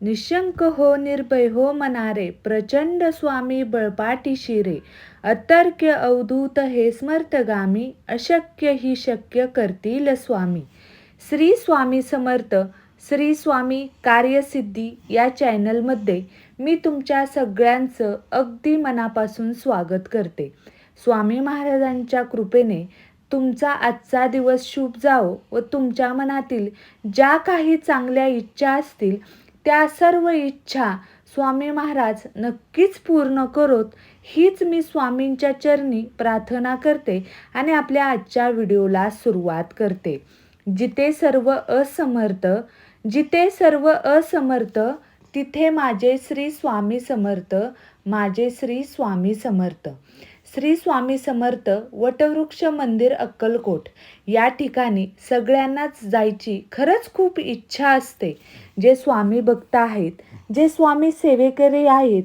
निशंक हो निर्भय हो मनारे प्रचंड स्वामी बळपाटी शिरे. अतर्क्य अवधूत हे स्मर्तगामी अशक्य ही शक्य करतील स्वामी. श्री स्वामी समर्थ श्री स्वामी कार्यसिद्धी या चॅनलमध्ये मी तुमच्या सगळ्यांचं अगदी मनापासून स्वागत करते. स्वामी महाराजांच्या कृपेने तुमचा आजचा दिवस शुभ जावो व तुमच्या मनातील ज्या काही चांगल्या इच्छा असतील त्या सर्व इच्छा स्वामी महाराज नक्कीच पूर्ण करोत हीच मी स्वामींच्या चरणी प्रार्थना करते आणि आपल्या आजच्या व्हिडिओला सुरुवात करते. जिथे सर्व असमर्थ जिथे सर्व असमर्थ तिथे माझे श्री स्वामी समर्थ माझे श्री स्वामी समर्थ. श्री स्वामी समर्थ वटवृक्ष मंदिर अक्कलकोट. या ठिकाणी सगळ्यांनाच जायची खरंच खूप इच्छा असते. जे स्वामी भक्त आहेत जे स्वामी सेवेकरी आहेत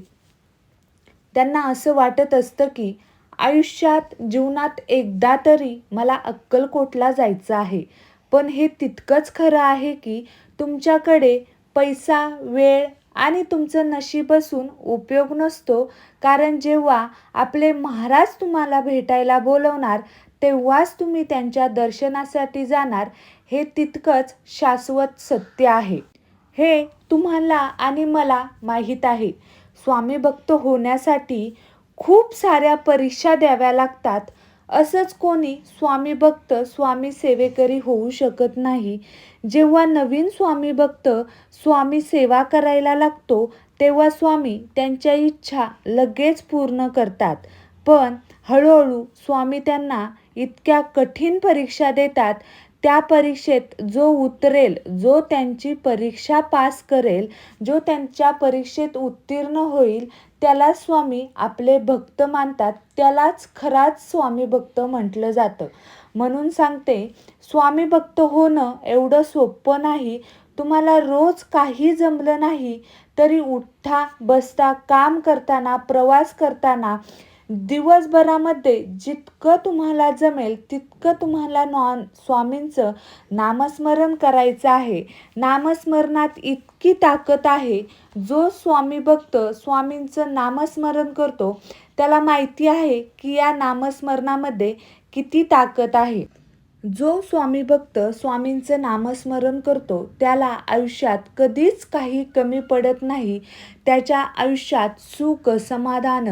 त्यांना असं वाटत असतं की आयुष्यात जीवनात एकदा तरी मला अक्कलकोटला जायचं आहे. पण हे तितकंच खरं आहे की तुमच्याकडे पैसा वेळ आणि तुमचं नशीब असून उपयोग नसतो कारण जेव्हा आपले महाराज तुम्हाला भेटायला बोलवणार तेव्हाच तुम्ही त्यांच्या दर्शनासाठी जाणार हे तितकंच शाश्वत सत्य आहे. हे तुम्हाला आणि मला माहीत आहे. स्वामी भक्त होण्यासाठी खूप साऱ्या परीक्षा द्याव्या लागतात असंच कोणी स्वामी भक्त स्वामी सेवेकरी होऊ शकत नाही. जेव्हा नवीन स्वामी भक्त स्वामी सेवा करायला लागतो तेव्हा स्वामी त्यांच्या इच्छा लगेच पूर्ण करतात. पण हळूहळू स्वामी त्यांना इतक्या कठीण परीक्षा देतात त्या परीक्षेत जो उतरेल जो त्यांची परीक्षा पास करेल जो त्यांच्या परीक्षेत उत्तीर्ण होईल त्याला स्वामी आपले भक्त मानतात त्यालाच खराच स्वामी भक्त म्हटलं जातं. म्हणून सांगते स्वामी भक्त होणं एवढं सोपं नाही. तुम्हाला रोज काही जमलं नाही तरी उठता बसता काम करताना प्रवास करताना दिवसभरामध्ये जितकं तुम्हाला जमेल तितकं तुम्हाला नॉन स्वामींचं नामस्मरण करायचं आहे. नामस्मरणात इतकी ताकद आहे जो स्वामी भक्त स्वामींचं नामस्मरण करतो त्याला माहिती आहे की या नामस्मरणामध्ये किती ताकद आहे. जो स्वामी भक्त स्वामींचं नामस्मरण करतो त्याला आयुष्यात कधीच काही कमी पडत नाही. त्याच्या आयुष्यात सुख समाधान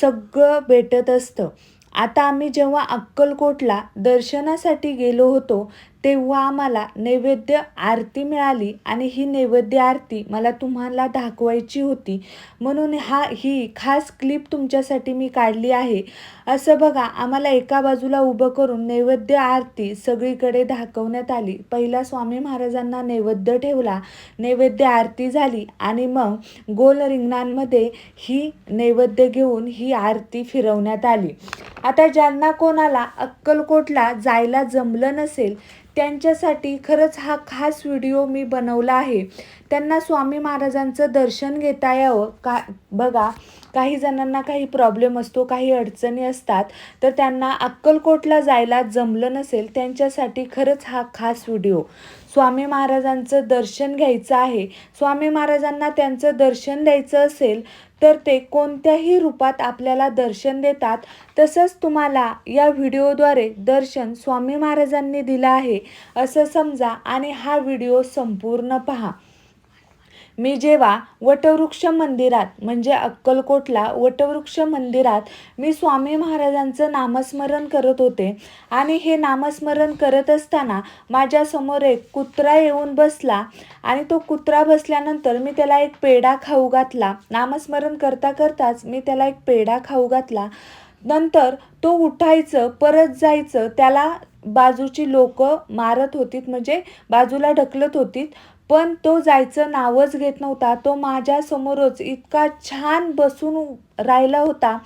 सगळं भेटत असतं. आता आम्ही जेव्हा अक्कलकोटला दर्शनासाठी गेलो होतो तेव्हा आम्हाला नैवेद्य आरती मिळाली आणि ही नैवेद्य आरती मला तुम्हाला दाखवायची होती. म्हणून हा ही खास क्लिप तुमच्यासाठी मी काढली आहे. असं बघा आम्हाला एका बाजूला उभं करून नैवेद्य आरती सगळीकडे दाखवण्यात आली. पहिला स्वामी महाराजांना नैवेद्य ठेवला नैवेद्य आरती झाली आणि मग गोल रिंगणांमध्ये ही नैवेद्य घेऊन ही आरती फिरवण्यात आली. आता ज्यांना कोणाला अक्कलकोटला जायला जमलं नसेल त्यांच्यासाठी खरंच हा खास व्हिडिओ मी बनवला आहे. त्यांना स्वामी महाराजांचं दर्शन घेता यावं. का बघा काही जणांना काही प्रॉब्लेम असतो काही अडचणी असतात तर त्यांना अक्कलकोटला जायला जमलं नसेल त्यांच्यासाठी खरंच हा खास व्हिडिओ स्वामी महाराजांचं दर्शन घ्यायचं आहे. स्वामी महाराजांना त्यांचं दर्शन द्यायचं असेल तर ते कोणत्याही रूपात आपल्याला दर्शन देतात. तसंच तुम्हाला या व्हिडिओद्वारे दर्शन स्वामी महाराजांनी दिलं आहे असं समजा आणि हा व्हिडिओ संपूर्ण पहा. मी जेव्हा वटवृक्ष मंदिरात म्हणजे अक्कलकोटला वटवृक्ष मंदिरात मी स्वामी महाराजांचं नामस्मरण करत होते. आणि हे नामस्मरण करत असताना माझ्यासमोर एक कुत्रा येऊन बसला. आणि तो कुत्रा बसल्यानंतर मी त्याला एक पेढा खाऊ घातला. नामस्मरण करता करताच मी त्याला एक पेढा खाऊ घातला. नंतर तो उठायचं परत जायचं त्याला बाजूची लोक मारत होतीत म्हणजे बाजूला ढकलत होतीत. पण तो जायचं नावच घेत नव्हता. तो माझ्यासमोरच इतका छान बसून राहिला होता.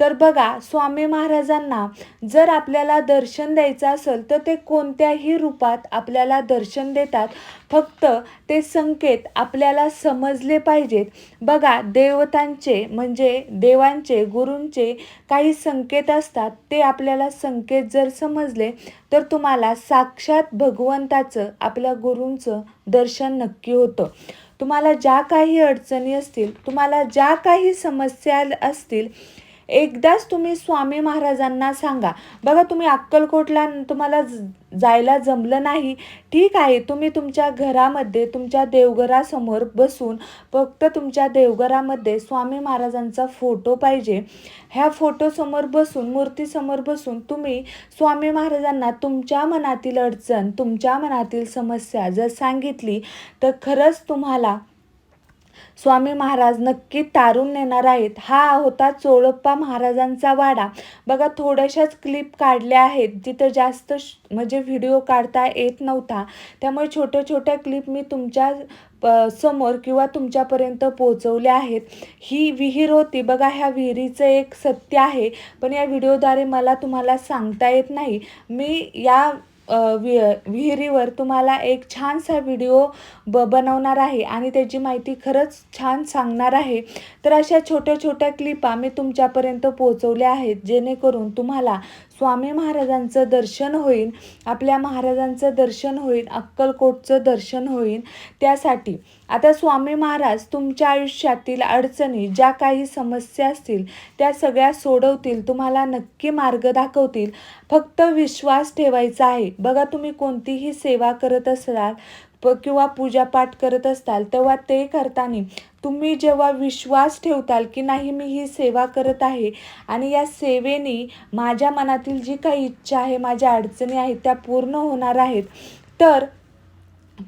तर बघा स्वामी महाराजांना जर आपल्याला दर्शन द्यायचं असेल तर ते कोणत्याही रूपात आपल्याला दर्शन देतात. फक्त ते संकेत आपल्याला समजले पाहिजेत. बघा देवतांचे म्हणजे देवांचे गुरूंचे काही संकेत असतात. ते आपल्याला संकेत जर समजले तर तुम्हाला साक्षात भगवंताचं आपल्या गुरूंचं दर्शन नक्की होतं. तुम्हाला ज्या काही अडचणी असतील तुम्हाला ज्या काही समस्या असतील एकदाच तुम्ही स्वामी महाराजांना सांगा बघा तुम्ही अक्कलकोटला तुम्हाला ज- जायला जमलं नाही ठीक आहे तुम्ही तुमच्या घरामध्ये तुमच्या देवघरासमोर बसून फक्त तुमच्या देवघरामध्ये स्वामी महाराजांचा फोटो पाहिजे. ह्या फोटोसमोर बसून मूर्तीसमोर बसून तुम्ही स्वामी महाराजांना तुमच्या मनातील अडचण तुमच्या मनातील समस्या जर सांगितली तर खरंच तुम्हाला स्वामी महाराज नक्की तारून नेणार आहेत. हा होता चोळप्पा महाराजांचा वाडा. बघा थोड्याशाच क्लिप काढल्या आहेत. जिथं जास्त म्हणजे व्हिडिओ काढता येत नव्हता. त्यामुळे छोट्या छोट्या क्लिप मी तुमच्या प- समोर किंवा तुमच्यापर्यंत पोहोचवल्या आहेत. ही विहीर होती. बघा ह्या विहिरीचं एक सत्य आहे. पण या व्हिडिओद्वारे मला तुम्हाला सांगता येत नाही. मी या वि विहिरीवर तुम्हाला एक छानसा व्हिडिओ ब बनवणार आहे आणि त्याची माहिती खरंच छान सांगणार आहे. तर अशा छोट्या छोट्या क्लिपा मी तुमच्यापर्यंत पोहोचवल्या आहेत जेणेकरून तुम्हाला स्वामी महाराजांचं दर्शन होईल आपल्या महाराजांचं दर्शन होईल अक्कलकोटचं दर्शन होईल त्यासाठी. आता स्वामी महाराज तुमच्या आयुष्यातील अडचणी ज्या काही समस्या असतील त्या सगळ्या सोडवतील तुम्हाला नक्की मार्ग दाखवतील. फक्त विश्वास ठेवायचा आहे. बघा तुम्ही कोणतीही सेवा करत असाल प किंवा पूजापाठ करत असताल तेव्हा ते करताना तुम्ही जेव्हा विश्वास ठेवताल की नाही मी ही सेवा करत आहे आणि या सेवेने माझ्या मनातील जी काही इच्छा आहे माझ्या अडचणी आहेत त्या पूर्ण होणार आहेत तर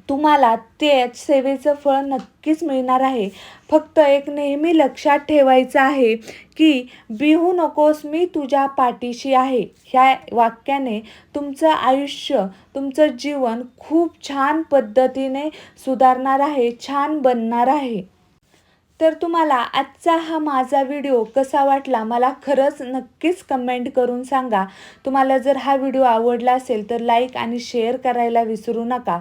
तुम्हाला ते सेवेचं फळ नक्कीच मिळणार आहे. फक्त एक नेहमी लक्षात ठेवायचं आहे की बिहू नकोस मी तुझ्या पाठीशी आहे. ह्या वाक्याने तुमचं आयुष्य तुमचं जीवन खूप छान पद्धतीने सुधारणार आहे छान बनणार आहे. तर तुम्हाला आजचा हा माझा व्हिडिओ कसा वाटला मला खरंच नक्कीच कमेंट करून सांगा. तुम्हाला जर हा व्हिडिओ आवडला असेल तर लाईक आणि शेअर करायला विसरू नका.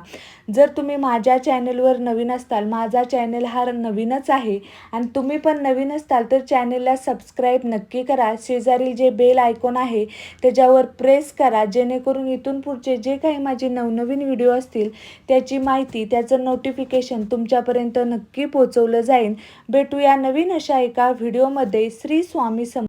जर तुम्ही माझ्या चॅनलवर नवीन असताल माझा चॅनेल हा नवीनच आहे आणि तुम्ही पण नवीन असताल तर चॅनलला सबस्क्राईब नक्की करा. शेजारील जे बेल आयकॉन आहे त्याच्यावर प्रेस करा. जेणेकरून इथून पुढचे जे काही माझे नवनवीन व्हिडिओ असतील त्याची माहिती त्याचं नोटिफिकेशन तुमच्यापर्यंत नक्की पोचवलं जाईल. भेटूया नवीन अशा एका व्हिडिओमध्ये. श्री स्वामी सम